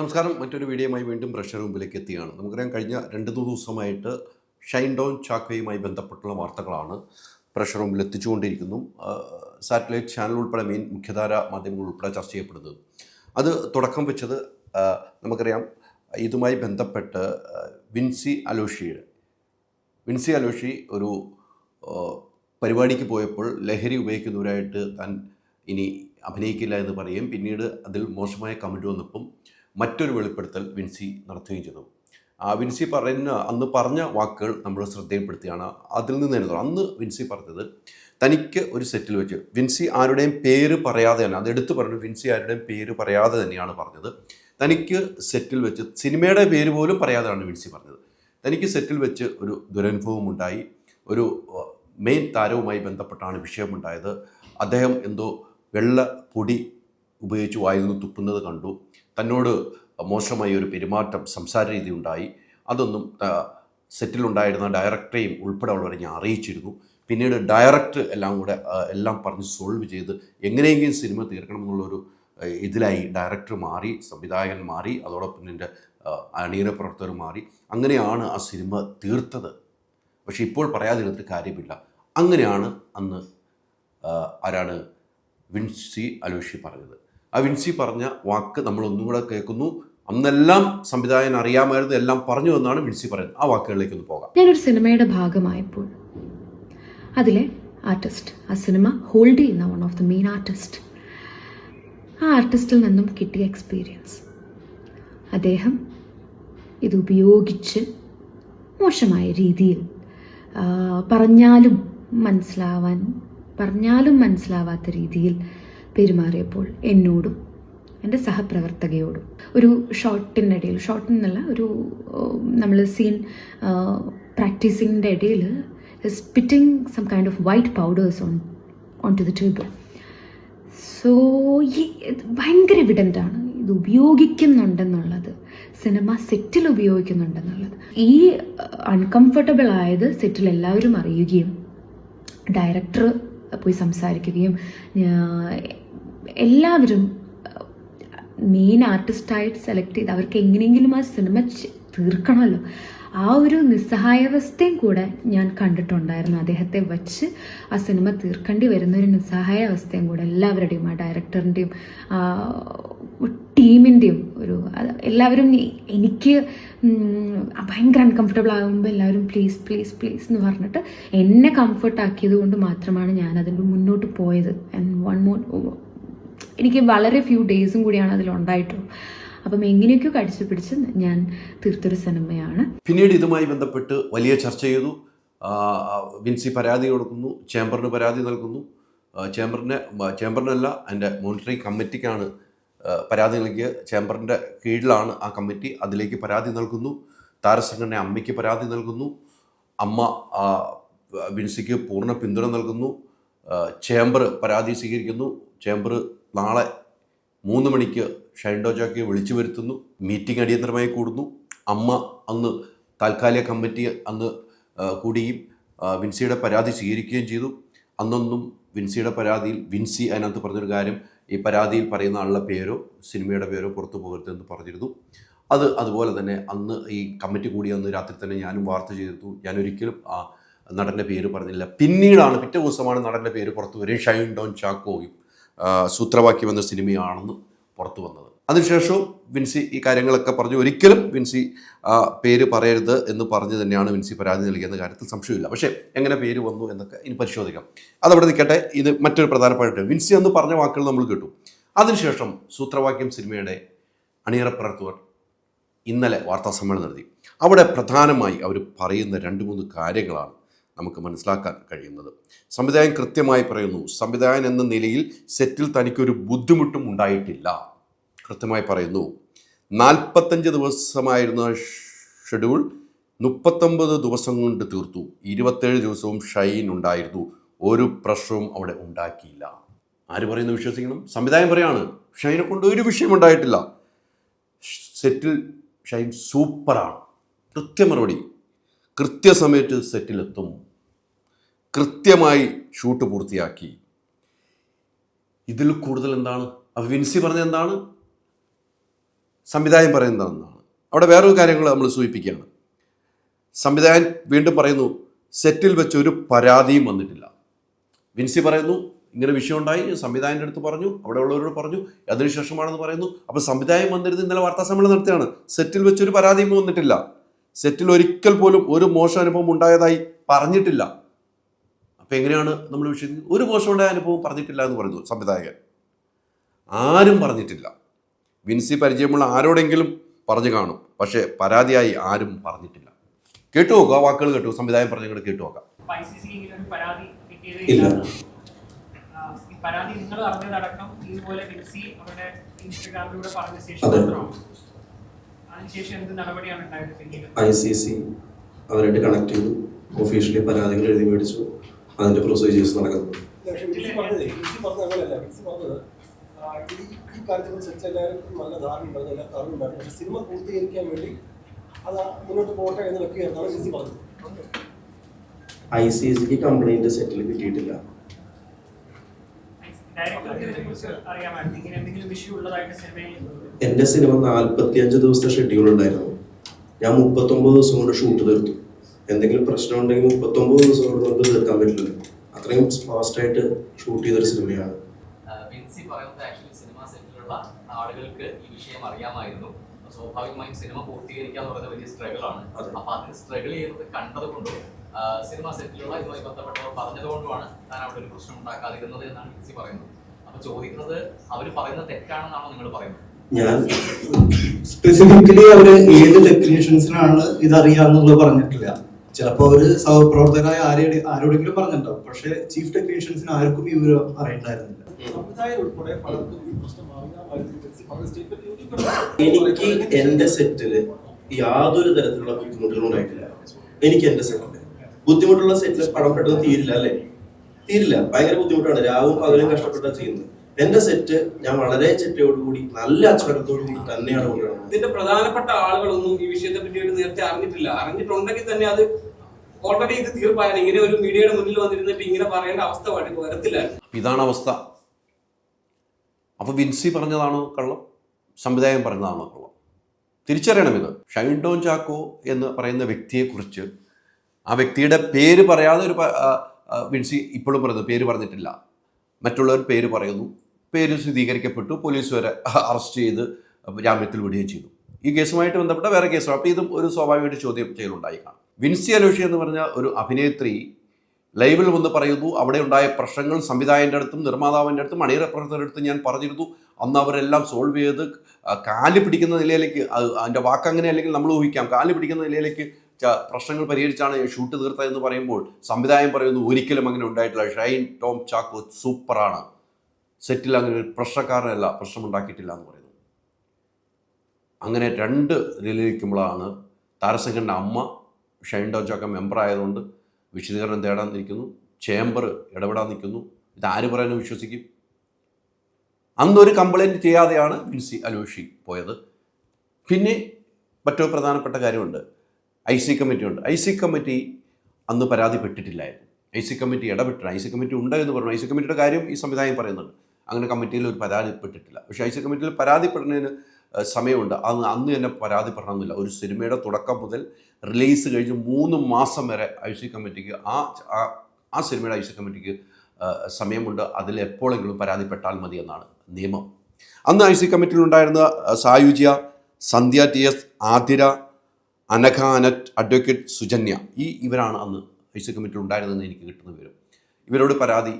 നമസ്കാരം. മറ്റൊരു വീഡിയോയുമായി വീണ്ടും പ്രഷർ മുമ്പിലേക്ക് എത്തിയാണ്. നമുക്കറിയാം കഴിഞ്ഞ രണ്ട് മൂന്ന് ദിവസമായിട്ട് ഷൈൻ ഡൗൺ ചാക്കോയുമായി ബന്ധപ്പെട്ടുള്ള വാർത്തകളാണ് പ്രഷർ മുമ്പിൽ എത്തിച്ചുകൊണ്ടിരിക്കുന്നു. സാറ്റലൈറ്റ് ചാനൽ ഉൾപ്പെടെ മെയിൻ മുഖ്യധാര മാധ്യമങ്ങൾ ഉൾപ്പെടെ ചർച്ച ചെയ്യപ്പെടുന്നത്. അത് തുടക്കം വെച്ചത് നമുക്കറിയാം ഇതുമായി ബന്ധപ്പെട്ട് വിൻസി അലോഷിയുടെ വിൻസി അലോഷി ഒരു പരിപാടിക്ക് പോയപ്പോൾ ലഹരി ഉപയോഗിക്കുന്നവരായിട്ട് താൻ ഇനി അഭിനയിക്കില്ല എന്ന് പറയും പിന്നീട് അതിൽ മോശമായ കമന്റ് വന്നപ്പം മറ്റൊരു വെളിപ്പെടുത്തൽ വിൻസി നടത്തുകയും ചെയ്തു. ആ വിൻസി പറയുന്ന അന്ന് പറഞ്ഞ വാക്കുകൾ നമ്മൾ ശ്രദ്ധയിൽപ്പെടുത്തിയാണ് അതിൽ നിന്ന് തന്നെ അന്ന് വിൻസി പറഞ്ഞത് തനിക്ക് ഒരു സെറ്റിൽ വെച്ച് വിൻസി ആരുടെയും പേര് പറയാതെ തന്നെ അത് എടുത്തു പറഞ്ഞു വിൻസി ആരുടെയും പേര് പറയാതെ തന്നെയാണ് പറഞ്ഞത്. തനിക്ക് സെറ്റിൽ വെച്ച് സിനിമയുടെ പേര് പോലും പറയാതെയാണ് വിൻസി പറഞ്ഞത്. തനിക്ക് സെറ്റിൽ വെച്ച് ഒരു ദുരനുഭവം ഉണ്ടായി ഒരു മെയിൻ താരവുമായി ബന്ധപ്പെട്ടാണ് വിഷയമുണ്ടായത്. അദ്ദേഹം എന്തോ വെള്ള പൊടി ഉപയോഗിച്ച് വായിൽ നിന്ന് തുപ്പുന്നത് കണ്ടു. തന്നോട് മോശമായ ഒരു പെരുമാറ്റം സംസാര രീതി ഉണ്ടായി. അതൊന്നും സെറ്റിലുണ്ടായിരുന്ന ഡയറക്ടറെയും ഉൾപ്പെടെ ഉള്ളവരെ ഞാൻ അറിയിച്ചിരുന്നു. പിന്നീട് ഡയറക്ടർ എല്ലാം കൂടെ എല്ലാം പറഞ്ഞ് സോൾവ് ചെയ്ത് എങ്ങനെയെങ്കിലും സിനിമ തീർക്കണം എന്നുള്ളൊരു ഇതിലായി ഡയറക്ടർ മാറി സംവിധായകൻ മാറി അതോടൊപ്പം എന്റെ അണിയറ പ്രവർത്തകർ മാറി. അങ്ങനെയാണ് ആ സിനിമ തീർത്തത്. പക്ഷേ ഇപ്പോൾ പറയാതിരുന്നിട്ട് കാര്യമില്ല. അങ്ങനെയാണ് അന്ന് ആരാണ് വിൻസി അലോഷി പറഞ്ഞത്. ആ വിൻസി പറഞ്ഞ വാക്ക് നമ്മൾ ഒന്നും കൂടെ കേൾക്കുന്നു. അന്നെല്ലാം സംവിധായകൻ അറിയാമായിരുന്നു എല്ലാം പറഞ്ഞു എന്നാണ് വിൻസി പറയുന്നത്. ആ വാക്കുകളിലേക്ക് ഒന്ന് പോകാം. ഞാനൊരു സിനിമയുടെ ഭാഗമായപ്പോൾ അതിലെ ആർട്ടിസ്റ്റ് ആ സിനിമ ഹോൾഡ് ചെയ്യുന്ന one of the main artist ആ ആർട്ടിസ്റ്റിൽ നിന്നും കിട്ടിയ എക്സ്പീരിയൻസ് അദ്ദേഹം ഇത് ഉപയോഗിച്ച് മോശമായ രീതിയിൽ പറഞ്ഞാലും മനസ്സിലാവാൻ പറഞ്ഞാലും മനസ്സിലാവാത്ത രീതിയിൽ പെരുമാറിയപ്പോൾ എന്നോടും എന്റെ സഹപ്രവർത്തകയോടും ഒരു ഷോട്ടിനിടയിൽ എന്നല്ല ഒരു നമ്മൾ സീൻ പ്രാക്ടീസിങ്ങിന്റെ ഇടയിൽ spitting some kind of white powders on on to the tube so ഈ ഭയങ്കര എവിഡന്റാണ് ഇത് ഉപയോഗിക്കുന്നുണ്ടെന്നുള്ളത് സിനിമ സെറ്റിൽ ഉപയോഗിക്കുന്നുണ്ടെന്നുള്ളത്. ഈ അൺകംഫർട്ടബിൾ ആയത് സെറ്റിൽ എല്ലാവരും അറിയുകയും ഡയറക്ടർ പോയി സംസാരിക്കുകയും എല്ലാവരും മെയിൻ ആർട്ടിസ്റ്റായിട്ട് സെലക്ട് ചെയ്ത് അവർക്ക് എങ്ങനെയെങ്കിലും ആ സിനിമ തീർക്കണമല്ലോ. ആ ഒരു നിസ്സഹായാവസ്ഥയും കൂടെ ഞാൻ കണ്ടിട്ടുണ്ടായിരുന്നു. അദ്ദേഹത്തെ വച്ച് ആ സിനിമ തീർക്കേണ്ടി വരുന്ന ഒരു നിസ്സഹായ അവസ്ഥയും കൂടെ എല്ലാവരുടെയും ആ ഡയറക്ടറിന്റെയും ടീമിന്റെയും ഒരു എല്ലാവരും എനിക്ക് ഭയങ്കര അൺകംഫർട്ടബിൾ ആകുമ്പോൾ എല്ലാവരും പ്ലീസ് പ്ലീസ് പ്ലീസ് എന്ന് പറഞ്ഞിട്ട് എന്നെ കംഫർട്ട് ആക്കിയത് കൊണ്ട് മാത്രമാണ് ഞാൻ അതിന്റെ മുന്നോട്ട് പോയത്. ആൻഡ് വൺ മോർ എനിക്ക് വളരെ ഫ്യൂ ഡേയ്സും കൂടിയാണ് അതിൽ അതിലുണ്ടായിട്ടുള്ളൂ അപ്പം എങ്ങനെയൊക്കെയോ കടിച്ചു പിടിച്ച് ഞാൻ തീർത്തൊരു സിനിമയാണ്. പിന്നീട് ഇതുമായി ബന്ധപ്പെട്ട് വലിയ ചർച്ച ചെയ്തു. വിൻസി പരാതി കൊടുക്കുന്നു ചേംബറിന് പരാതി നൽകുന്നു. ചേംബറിനെ ചേംബറിനല്ല എന്റെ മോണിറ്ററിംഗ് കമ്മിറ്റിക്കാണ് പരാതി നൽകിയ. ചേംബറിന്റെ കീഴിലാണ് ആ കമ്മിറ്റി അതിലേക്ക് പരാതി നൽകുന്നു. താരസംഘടന അമ്മയ്ക്ക് പരാതി നൽകുന്നു. അമ്മ വിൻസിക്ക് പൂർണ പിന്തുണ നൽകുന്നു. ചേംബർ പരാതി സ്വീകരിക്കുന്നു. ചേംബർ നാളെ മൂന്ന് മണിക്ക് ഷൈൻഡോ ജാക്കിയെ വിളിച്ചു വരുത്തുന്നു. മീറ്റിംഗ് അടിയന്തരമായി കൂടുന്നു. അമ്മ അന്ന് താൽക്കാലിക കമ്മിറ്റി അന്ന് കൂടിയും വിൻസിയുടെ പരാതി സ്വീകരിക്കുകയും ചെയ്തു. അന്നൊന്നും വിൻസിയുടെ പരാതിയിൽ വിൻസി അതിനകത്ത് പറഞ്ഞൊരു കാര്യം ഈ പരാതിയിൽ പറയുന്ന ആളുടെ പേരോ സിനിമയുടെ പേരോ പുറത്തു പോകരുതെന്ന് പറഞ്ഞിരുന്നു. അത് അതുപോലെ തന്നെ അന്ന് ഈ കമ്മിറ്റി കൂടി അന്ന് രാത്രി തന്നെ ഞാനും വാർത്ത ചെയ്തിരുന്നു. ഞാൻ ഒരിക്കലും ആ നടന്റെ പേര് പറഞ്ഞില്ല. പിന്നീടാണ് പിറ്റേ ദിവസമാണ് നടന്റെ പേര് പുറത്തു വരികയും ഷൈൻ ഡോൺ ചാക്കോയും. സൂത്രവാക്യം എന്ന സിനിമയാണെന്ന് പുറത്തു വന്നത്. അതിനുശേഷവും വിൻസി ഈ കാര്യങ്ങളൊക്കെ പറഞ്ഞു. ഒരിക്കലും വിൻസി പേര് പറയരുത് എന്ന് പറഞ്ഞു തന്നെയാണ് വിൻസി പരാതി നൽകിയെന്ന കാര്യത്തിൽ സംശയമില്ല. പക്ഷേ എങ്ങനെ പേര് വന്നു എന്നൊക്കെ ഇനി പരിശോധിക്കാം. അതവിടെ നിൽക്കട്ടെ. ഇത് മറ്റൊരു പ്രധാനപ്പെട്ട വിൻസി എന്ന് പറഞ്ഞ വാക്കുകൾ നമ്മൾ കേട്ടു. അതിനുശേഷം സൂത്രവാക്യം സിനിമയുടെ അണിയറ പ്രവർത്തകർ ഇന്നലെ വാർത്താ സമ്മേളനം നടത്തി. അവിടെ പ്രധാനമായി അവർ പറയുന്ന രണ്ട് മൂന്ന് കാര്യങ്ങളാണ് നമുക്ക് മനസ്സിലാക്കാൻ കഴിയുന്നത്. സംവിധായകൻ കൃത്യമായി പറയുന്നു സംവിധായകൻ എന്ന നിലയിൽ സെറ്റിൽ തനിക്കൊരു ബുദ്ധിമുട്ടും ഉണ്ടായിട്ടില്ല. കൃത്യമായി പറയുന്നു നാൽപ്പത്തഞ്ച് ദിവസമായിരുന്ന ഷെഡ്യൂൾ. മുപ്പത്തൊമ്പത് ദിവസം കൊണ്ട് തീർത്തു. ഇരുപത്തേഴ് ദിവസവും ഷൈൻ ഉണ്ടായിരുന്നു. ഒരു പ്രശ്നവും അവിടെ ഉണ്ടാക്കിയില്ല. ആര് പറയുന്നു വിശ്വസിക്കണം? സംവിധായകൻ പറയാണ് ഷൈനെ കൊണ്ട് ഒരു വിഷയം ഉണ്ടായിട്ടില്ല. സെറ്റിൽ ഷൈൻ സൂപ്പറാണ്. കൃത്യ മറുപടി കൃത്യസമയത്ത് സെറ്റിലെത്തും. കൃത്യമായി ഷൂട്ട് പൂർത്തിയാക്കി. ഇതിൽ കൂടുതൽ എന്താണ്? അപ്പോൾ വിൻസി പറഞ്ഞ എന്താണ്? സംവിധായകൻ പറയുന്നതെന്നാണ് അവിടെ വേറൊരു കാര്യങ്ങൾ നമ്മൾ സൂചിപ്പിക്കുകയാണ്. സംവിധായകൻ വീണ്ടും പറയുന്നു സെറ്റിൽ വെച്ച് ഒരു പരാതിയും വന്നിട്ടില്ല. വിൻസി പറയുന്നു ഇങ്ങനെ വിഷയം ഉണ്ടായി. സംവിധായകന്റെ അടുത്ത് പറഞ്ഞു അവിടെ ഉള്ളവരോട് പറഞ്ഞു അതിനുശേഷമാണെന്ന് പറയുന്നു. അപ്പോൾ സംവിധായകൻ വന്നിരുന്ന് ഇന്നലെ വാർത്താ സമ്മേളനം നടത്തിയാണ് സെറ്റിൽ വെച്ചൊരു പരാതിയും വന്നിട്ടില്ല. സെറ്റിൽ ഒരിക്കൽ പോലും ഒരു മോശം അനുഭവം ഉണ്ടായതായി പറഞ്ഞിട്ടില്ല. അപ്പം എങ്ങനെയാണ് നമ്മൾ വിഷയത്തിൽ ഒരു മോശമുണ്ടായ അനുഭവം പറഞ്ഞിട്ടില്ല എന്ന് പറയുന്നു സംവിധായകൻ. ആരും പറഞ്ഞിട്ടില്ല. വിൻസി പരിചയമുള്ള ആരോടെങ്കിലും പറഞ്ഞു കാണും. പക്ഷേ പരാതിയായി ആരും പറഞ്ഞിട്ടില്ല. കേട്ടു നോക്കുക വാക്കുകൾ കേട്ടു. സംവിധായകൻ പറഞ്ഞു കേട്ടു നോക്കാം. ഇല്ല. പരാതി നിങ്ങൾ അറിഞ്ഞതടക്കം ഇതുപോലെ വിൻസി അവരുടെ ഇൻസ്റ്റഗ്രാമിലൂടെ പറഞ്ഞ ശേഷം അതെ. മാത്രമാണ് അതിനുശേഷം എന്ത് നടപടിയാണ് ഉണ്ടായത്? ഐ സി സി അവരായിട്ട് കണക്ട് ചെയ്തു. ഒഫീഷ്യലി പരാതികൾ എഴുതി മേടിച്ചു. അതിന്റെ പ്രൊസീജിയേഴ്സ് നടക്കുന്നത് ഈ കാര്യത്തെക്കുറിച്ച് എല്ലാവർക്കും നല്ല എല്ലാ അറിവുണ്ടായിരുന്നു. പക്ഷേ സിനിമ പൂർത്തീകരിക്കാൻ വേണ്ടി അത് മുന്നോട്ട് പോകട്ടെ എന്ന് പറഞ്ഞത്. ഐ സി സിക്ക് കംപ്ലൈന്റ് സെറ്റിൽ കിട്ടിയിട്ടില്ല. എന്റെ സിനിമ നാല്പത്തിയഞ്ച് ദിവസത്തെ ഷെഡ്യൂൾ ഉണ്ടായിരുന്നു. ഞാൻ മുപ്പത്തൊമ്പത് ദിവസം കൊണ്ട് ഷൂട്ട് തീർത്തു. എന്തെങ്കിലും പ്രശ്നം ഉണ്ടെങ്കിൽ മുപ്പത്തൊമ്പത് ദിവസം കൊണ്ട് നമുക്ക് തീർക്കാൻ പറ്റില്ല. അത്രയും ഫാസ്റ്റ് ആയിട്ട് ഷൂട്ട് ചെയ്തൊരു സിനിമയാണ്. പറയുന്നത് ആക്ച്വലി സിനിമാ സെറ്റിലുള്ള ആളുകൾക്ക് ഈ വിഷയം അറിയാമായിരുന്നു. സ്വാഭാവികമായും സിനിമ പൂർത്തീകരിക്കുക എന്ന് പറയുന്നത് വലിയ സ്ട്രഗിൾ ആണ്. അതെ. അപ്പൊ അതിന് സ്ട്രഗിൾ ചെയ്യുന്നത് സിനിമ സെറ്റിലുള്ള ഇതുമായി ബന്ധപ്പെട്ടവർ പറഞ്ഞതുകൊണ്ടുമാണ് താൻ അവിടെ ഒരു പ്രശ്നം ഉണ്ടാക്കാതിരുന്നത് എന്നാണ് പറയുന്നത്. അപ്പൊ ചോദിക്കുന്നത് അവർ പറയുന്നത് തെറ്റാണെന്നാണോ നിങ്ങൾ പറയുന്നത്? ഞാൻ സ്പെസിഫിക്കലി അവർ ഏത് ടെക്നീഷ്യൻസിനാണ് ഇതറിയാന്നുള്ളത് പറഞ്ഞിട്ടില്ല. ചിലപ്പോ അവർ സഹപ്രവർത്തകരായ ആരെ ആരോടെങ്കിലും പറഞ്ഞിട്ടുണ്ടാവും. പക്ഷെ ചീഫ് ടെക്നീഷ്യൻസിന് ആർക്കും ഈ വിവരം അറിയണ്ടായിരുന്നില്ല. എനിക്ക് എന്റെ സെറ്റിൽ യാതൊരു തരത്തിലുള്ള ബുദ്ധിമുട്ടുകളും ഉണ്ടായിട്ടില്ല. എനിക്ക് എന്റെ സെറ്റിൽ ബുദ്ധിമുട്ടുള്ള സെറ്റിൽ പടം പെട്ടെന്ന് തീരില്ല അല്ലേ? തീരില്ല. ഭയങ്കര ബുദ്ധിമുട്ടാണ്. രാവും പകലും കഷ്ടപ്പെട്ടാ ചെയ്യുന്നത്. എന്റെ സെറ്റ് ഞാൻ വളരെ ചിട്ടയോടുകൂടി നല്ല അച്ചടക്കത്തോടു കൂടി തന്നെയാണ് കൊണ്ടുവരുന്നത്. ഇതിന്റെ പ്രധാനപ്പെട്ട ആളുകളൊന്നും ഈ വിഷയത്തെ പറ്റി ഒരു നേരത്തെ അറിഞ്ഞിട്ടില്ല. അറിഞ്ഞിട്ടുണ്ടെങ്കിൽ തന്നെ അത് ഓൾറെഡി ഇത് തീർപ്പായാലും ഇങ്ങനെ ഒരു മീഡിയയുടെ മുന്നിൽ വന്നിരുന്നിട്ട് ഇങ്ങനെ പറയേണ്ട അവസ്ഥ വര- വരത്തില്ല ഇതാണ് അവസ്ഥ. അപ്പൊ വിൻസി പറഞ്ഞതാണോ കള്ളം? സംവിധായകൻ പറഞ്ഞതാണോ കള്ളം? തിരിച്ചറിയണം ഇത് ഷൈൻ ഡോൺ ചാക്കോ എന്ന് പറയുന്ന വ്യക്തിയെക്കുറിച്ച് ആ വ്യക്തിയുടെ പേര് പറയാതെ ഒരു വിൻസി ഇപ്പോഴും പറയുന്നു. പേര് പറഞ്ഞിട്ടില്ല. മറ്റുള്ളവർ പേര് പറയുന്നു. പേര് സ്ഥിരീകരിക്കപ്പെട്ടു. പോലീസ് വരെ അറസ്റ്റ് ചെയ്ത് ജാമ്യത്തിൽ വിടുകയും ചെയ്തു. ഈ കേസുമായിട്ട് ബന്ധപ്പെട്ട വേറെ കേസാണ് അപ്പോൾ ഇതും ഒരു സ്വാഭാവികമായിട്ട് ചോദ്യം ചെയ്യലുണ്ടായി കാണും. വിൻസി അലോഷി എന്ന് പറഞ്ഞ ഒരു അഭിനേത്രി ലൈവിൽ വന്ന് പറയുന്നു അവിടെ ഉണ്ടായ പ്രശ്നങ്ങൾ സംവിധായകന്റെ അടുത്തും നിർമ്മാതാവിന്റെ അടുത്തും അണിയറ പ്രവർത്തകരുടെ അടുത്തും ഞാൻ പറഞ്ഞിരുന്നു. അന്ന് അവരെല്ലാം സോൾവ് ചെയ്ത് കാൽ പിടിക്കുന്ന നിലയിലേക്ക് അത് അതിന്റെ വാക്ക് അങ്ങനെ അല്ലെങ്കിൽ നമ്മൾ ഊഹിക്കാം. കാൽ പിടിക്കുന്ന നിലയിലേക്ക് പ്രശ്നങ്ങൾ പരിഹരിച്ചാണ് ഷൂട്ട് തീർത്തതെന്ന് പറയുമ്പോൾ സംവിധായകൻ പറയുന്നു ഒരിക്കലും അങ്ങനെ ഉണ്ടായിട്ടില്ല. ഷൈൻ ടോം ചാക്കോ സൂപ്പറാണ്. സെറ്റിൽ അങ്ങനെ ഒരു പ്രശ്നക്കാരനല്ല പ്രശ്നമുണ്ടാക്കിയിട്ടില്ല എന്ന് പറയുന്നു അങ്ങനെ രണ്ട് നിലനിൽക്കുമ്പോഴാണ് താരസിംഗന്റെ അമ്മ ഷൈൻ ഡോജൊക്കെ മെമ്പർ ആയതുകൊണ്ട് വിശദീകരണം തേടാൻ നിൽക്കുന്നു. ചേംബർ ഇടപെടാൻ നിൽക്കുന്നു. ഇത് ആര് പറയാനും വിശ്വസിക്കും. അന്നൊരു കംപ്ലൈന്റ് ചെയ്യാതെയാണ് വിൻസി അലോഷി പോയത്. പിന്നെ മറ്റൊരു പ്രധാനപ്പെട്ട കാര്യമുണ്ട്. ഐ സി കമ്മിറ്റിയുണ്ട് ഐ സി കമ്മിറ്റി അന്ന് പരാതിപ്പെട്ടിട്ടില്ലായിരുന്നു. ഐ സി കമ്മിറ്റി ഇടപെട്ടില്ല. ഐ സി കമ്മിറ്റി ഉണ്ട് എന്ന് പറഞ്ഞു. ഐ സി കമ്മിറ്റിയുടെ കാര്യം ഈ സംവിധാനം പറയുന്നുണ്ട്. അങ്ങനെ കമ്മിറ്റിയിൽ ഒരു പരാതിപ്പെട്ടിട്ടില്ല. പക്ഷേ ഐ സി കമ്മിറ്റിയിൽ പരാതിപ്പെടുന്നതിന് സമയമുണ്ട്. അന്ന് അന്ന് തന്നെ പരാതിപ്പെടണമെന്നില്ല. ഒരു സിനിമയുടെ തുടക്കം മുതൽ റിലീസ് കഴിഞ്ഞ് മൂന്ന് മാസം വരെ ഐ സി കമ്മിറ്റിക്ക് ആ ആ- സിനിമയുടെ ഐ സി കമ്മിറ്റിക്ക് സമയമുണ്ട്. അതിൽ എപ്പോഴെങ്കിലും പരാതിപ്പെട്ടാൽ മതി എന്നാണ് നിയമം. അന്ന് ഐ സി കമ്മിറ്റിയിലുണ്ടായിരുന്ന ഉണ്ടായിരുന്ന Sayujya Sandhya T S Athira Anagha Annette advocate Sujanya ഈ ഇവരാണ് അന്ന് ഐ സി കമ്മിറ്റിയിൽ ഉണ്ടായിരുന്നതെന്ന് എനിക്ക് കിട്ടുന്ന വിവരം. ഇവരോട് പരാതി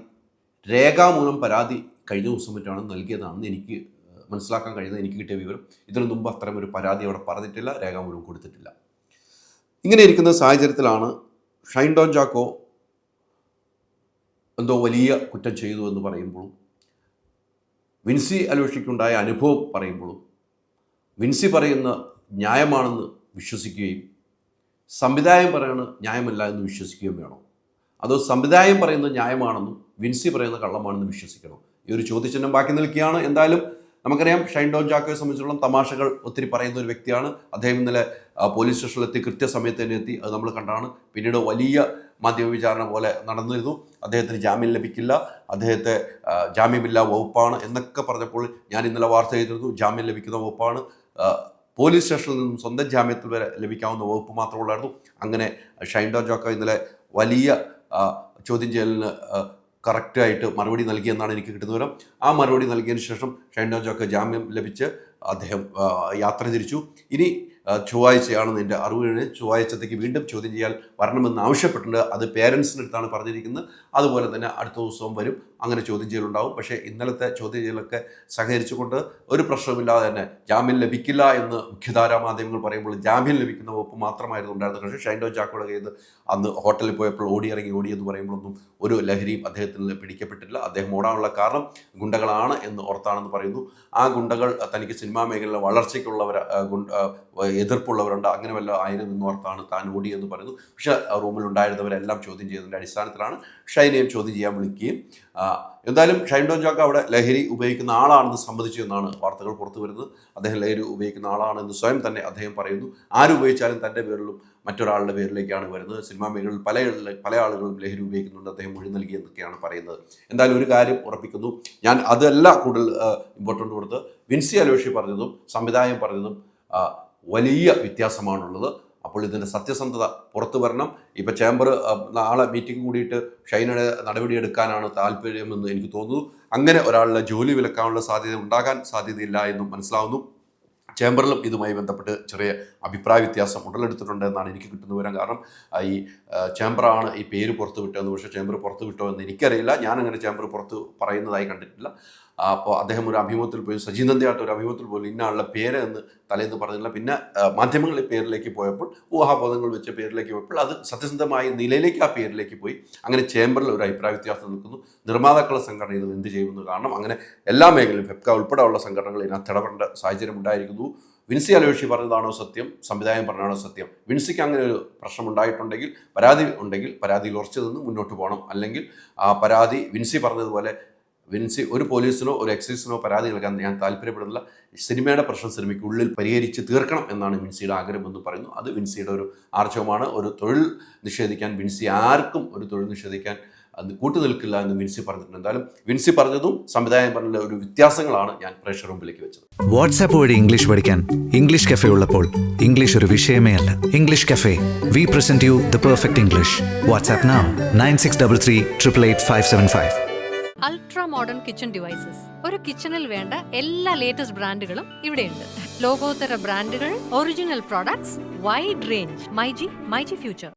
രേഖാമൂലം പരാതി കഴിഞ്ഞ ദിവസം മറ്റാണ് നൽകിയതാണെന്ന് എനിക്ക് മനസ്സിലാക്കാൻ കഴിയുന്നത് എനിക്ക് കിട്ടിയ വിവരം. ഇതിനു മുമ്പ് അത്തരം ഒരു പരാതി അവിടെ പറഞ്ഞിട്ടില്ല രേഖാമൂലം കൊടുത്തിട്ടില്ല. ഇങ്ങനെ ഇരിക്കുന്ന സാഹചര്യത്തിലാണ് ഷൈൻ ഡോൺ ജാക്കോ എന്തോ വലിയ കുറ്റം ചെയ്തു എന്ന് പറയുമ്പോഴും വിൻസി അലോഷിക്കുണ്ടായ അനുഭവം പറയുമ്പോഴും വിൻസി പറയുന്ന ന്യായമാണെന്ന് വിശ്വസിക്കുകയും സംവിധായകൻ പറയുന്ന ന്യായമല്ല എന്ന് വിശ്വസിക്കുകയും വേണം. അതോ സംവിധായകൻ പറയുന്നത് ന്യായമാണെന്നും വിൻസി പറയുന്ന കള്ളമാണെന്ന് വിശ്വസിക്കണം. ഈ ഒരു ചോദ്യചിഹ്നം ബാക്കി നിൽക്കുകയാണ്. എന്തായാലും നമുക്കറിയാം ഷൈൻ ഡോൺ ജാക്കോയെ സംബന്ധിച്ചിടത്തോളം തമാശകൾ ഒത്തിരി പറയുന്ന ഒരു വ്യക്തിയാണ്. അദ്ദേഹം ഇന്നലെ പോലീസ് സ്റ്റേഷനിലെത്തി കൃത്യസമയത്ത് തന്നെ എത്തി. അത് നമ്മൾ കണ്ടാണ്. പിന്നീട് വലിയ മാധ്യമ വിചാരണ പോലെ നടന്നിരുന്നു. അദ്ദേഹത്തിന് ജാമ്യം ലഭിക്കില്ല. അദ്ദേഹത്തെ ജാമ്യമില്ലാ വകുപ്പാണ് എന്നൊക്കെ പറഞ്ഞപ്പോൾ ഞാൻ ഇന്നലെ വാർത്ത ചെയ്തിരുന്നു. ജാമ്യം ലഭിക്കുന്ന വകുപ്പാണ്. പോലീസ് സ്റ്റേഷനിൽ നിന്നും സ്വന്തം ജാമ്യത്തിൽ വരെ ലഭിക്കാവുന്ന വകുപ്പ് മാത്രമുള്ളായിരുന്നു. അങ്ങനെ ഷൈൻ ഡോൺ ജോക്ക ഇന്നലെ വലിയ ചോദ്യം ചെയ്യലിന് കറക്റ്റായിട്ട് മറുപടി നൽകിയെന്നാണ് എനിക്ക് കിട്ടുന്ന വിവരം. ആ മറുപടി നൽകിയതിന് ശേഷം ഷൈൻ ഡോജോക്ക് ജോക്ക ജാമ്യം ലഭിച്ച് അദ്ദേഹം യാത്ര തിരിച്ചു. ഇനി ആ, ചൊവ്വാഴ്ചയാണെന്ന് എന്റെ അറിവിന് ചൊവ്വാഴ്ചത്തേക്ക് വീണ്ടും ചോദ്യം ചെയ്യാൻ വരണമെന്ന് ആവശ്യപ്പെട്ടിട്ടുണ്ട്. അത് പേരൻസിന്റെ അടുത്താണ് പറഞ്ഞിരിക്കുന്നത്. അതുപോലെ തന്നെ അടുത്ത ദിവസവും വരും. അങ്ങനെ ചോദ്യം ചെയ്യലുണ്ടാവും. പക്ഷേ ഇന്നലത്തെ ചോദ്യം ചെയ്യലൊക്കെ സഹകരിച്ചുകൊണ്ട് ഒരു പ്രശ്നമില്ലാതെ തന്നെ ജാമ്യം ലഭിക്കില്ല എന്ന് മുഖ്യധാരാ മാധ്യമങ്ങൾ പറയുമ്പോൾ ജാമ്യം ലഭിക്കുന്ന വകുപ്പ് മാത്രമായിരുന്നു ഉണ്ടായിരുന്നത്. പക്ഷേ ഷൈൻഡോ ജാക്കോയുടെ കയ്യിൽ അന്ന് ഹോട്ടലിൽ പോയപ്പോൾ ഓടിയിറങ്ങി ഓടി എന്ന് പറയുമ്പോഴൊന്നും ഒരു ലഹരിയും അദ്ദേഹത്തിന് പിടിക്കപ്പെട്ടില്ല അദ്ദേഹം ഓടാനുള്ള കാരണം ഗുണ്ടകളാണ് എന്ന് ഓർത്താണെന്ന് പറയുന്നു. ആ ഗുണ്ടകൾ തനിക്ക് സിനിമാ മേഖലയിലെ വളർച്ചയ്ക്കുള്ളവർ എതിർപ്പുള്ളവരുണ്ട്. അങ്ങനെ വല്ല ആയിരം എന്ന് ഓർത്താണ് താൻ ഓടി എന്ന് പറയുന്നു പക്ഷേ ഉണ്ടായിരുന്നവരെല്ലാം ചോദ്യം ചെയ്തതിന്റെ അടിസ്ഥാനത്തിലാണ് ഷൈനെയും ചോദ്യം ചെയ്യാൻ വിളിക്കുകയും എന്തായാലും ഷൈൻ ഡോൺ അവിടെ ലഹരി ഉപയോഗിക്കുന്ന ആളാണെന്ന് സമ്മതിച്ചു എന്നാണ് വാർത്തകൾ പുറത്തു വരുന്നത്. അദ്ദേഹം ലഹരി ഉപയോഗിക്കുന്ന ആളാണെന്ന് സ്വയം തന്നെ അദ്ദേഹം പറയുന്നു. ആരുപയോഗിച്ചാലും തന്റെ പേരിലും മറ്റൊരാളുടെ പേരിലേക്കാണ് വരുന്നത്. സിനിമാ മേഖലയിൽ പല പല ആളുകളും ലഹരി ഉപയോഗിക്കുന്നുണ്ട്. അദ്ദേഹം മൊഴി നൽകി എന്നൊക്കെയാണ് പറയുന്നത്. എന്തായാലും ഒരു കാര്യം ഉറപ്പിക്കുന്നു. ഞാൻ അതല്ല കൂടുതൽ ഇമ്പോർട്ടന്റ് കൊടുത്ത് വിൻസി അലോഷി പറഞ്ഞതും സംവിധായകൻ പറഞ്ഞതും വലിയ വ്യത്യാസമാണുള്ളത്. അപ്പോൾ ഇതിന്റെ സത്യസന്ധത പുറത്തു വരണം. ഇപ്പോൾ ചേംബർ നാളെ മീറ്റിംഗ് കൂടിയിട്ട് ഷൈനയുടെ നടപടിയെടുക്കാനാണ് താല്പര്യമെന്ന് എനിക്ക് തോന്നുന്നു. അങ്ങനെ ഒരാളുടെ ജോലി വിലക്കാനുള്ള സാധ്യത ഉണ്ടാകാൻ സാധ്യതയില്ല എന്നും മനസ്സിലാവുന്നു. ചേംബറിലും ഇതുമായി ബന്ധപ്പെട്ട് ചെറിയ അഭിപ്രായ വ്യത്യാസം ഉടലെടുത്തിട്ടുണ്ട് എന്നാണ് എനിക്ക് കിട്ടുന്ന വിവരം. കാരണം ഈ ചേംബറാണ് ഈ പേര് പുറത്ത് വിട്ടതെന്ന് പക്ഷേ ചേംബർ പുറത്ത് വിട്ടോ എന്ന് എനിക്കറിയില്ല. ഞാൻ അങ്ങനെ ചേംബർ പുറത്ത് പറയുന്നതായി കണ്ടിട്ടില്ല. അപ്പോൾ അദ്ദേഹം ഒരു അഭിമുഖത്തിൽ പോയി സജീനന്ദയായിട്ട് ഒരു അഭിമുഖത്തിൽ പോലും ഇന്ന ആളുടെ പേര് എന്ന് തലേന്ന് പറഞ്ഞില്ല. പിന്നെ മാധ്യമങ്ങളിൽ പേരിലേക്ക് പോയപ്പോൾ ഊഹാബോധങ്ങൾ വെച്ച പേരിലേക്ക് പോയപ്പോൾ അത് സത്യസന്ധമായ നിലയിലേക്ക് ആ പേരിലേക്ക് പോയി. അങ്ങനെ ചേംബറിൽ ഒരു അഭിപ്രായ വ്യത്യാസം നിൽക്കുന്നു. നിർമ്മാതാക്കളുടെ സംഘടന ഇത് എന്ത് ചെയ്യുമെന്ന് കാരണം അങ്ങനെ എല്ലാ മേഖലയിലും ഫെപ്ക ഉൾപ്പെടെയുള്ള സംഘടനകൾ ഇതിനകത്ത് ഇടപെടേണ്ട സാഹചര്യം ഉണ്ടായിരിക്കുന്നു. വിൻസി അലോഷി പറഞ്ഞതാണോ സത്യം? സംവിധായകൻ പറഞ്ഞതാണോ സത്യം? വിൻസിക്ക് അങ്ങനെ ഒരു പ്രശ്നം ഉണ്ടായിട്ടുണ്ടെങ്കിൽ പരാതി ഉണ്ടെങ്കിൽ പരാതിയിൽ ഉറച്ചു നിന്ന് മുന്നോട്ട് പോകണം. അല്ലെങ്കിൽ ആ പരാതി വിൻസി പറഞ്ഞതുപോലെ വിൻസി ഒരു പോലീസിനോ ഒരു എക്സൈസിനോ പരാതി നൽകാൻ ഞാൻ താല്പര്യപ്പെടുന്നില്ല. സിനിമയുടെ പ്രശ്നം സിനിമയ്ക്ക് ഉള്ളിൽ പരിഹരിച്ച് തീർക്കണം എന്നാണ് വിൻസിയുടെ ആഗ്രഹം എന്ന് പറയുന്നു. അത് വിൻസിയുടെ ഒരു ആർജവമാണ്. ഒരു തൊഴിൽ നിഷേധിക്കാൻ വിൻസി ആർക്കും ഒരു തൊഴിൽ നിഷേധിക്കാൻ അത് കൂട്ടുനിൽക്കില്ല എന്ന് വിൻസി പറഞ്ഞിട്ടുണ്ട്. എന്തായാലും വിൻസി പറഞ്ഞതും സംവിധായകൻ പറഞ്ഞ ഒരു വ്യത്യാസങ്ങളാണ് ഞാൻ പ്രേക്ഷകർ മുമ്പിലേക്ക് വെച്ചത്. വാട്സാപ്പ് വഴി ഇംഗ്ലീഷ് പഠിക്കാൻ ഇംഗ്ലീഷ് കഫേ ഉള്ളപ്പോൾ ഇംഗ്ലീഷ് ഒരു വിഷയമേ അല്ല. English cafe we present you the perfect English WhatsApp now nine six double three triple eight five seven five ultra modern kitchen devices ഒരു കിച്ചണിൽ വേണ്ട എല്ലാ ലേറ്റസ്റ്റ് ബ്രാൻഡുകളും ഇവിടെയുണ്ട്. ലോകോത്തര ബ്രാൻഡുകൾ original products wide range myG myG future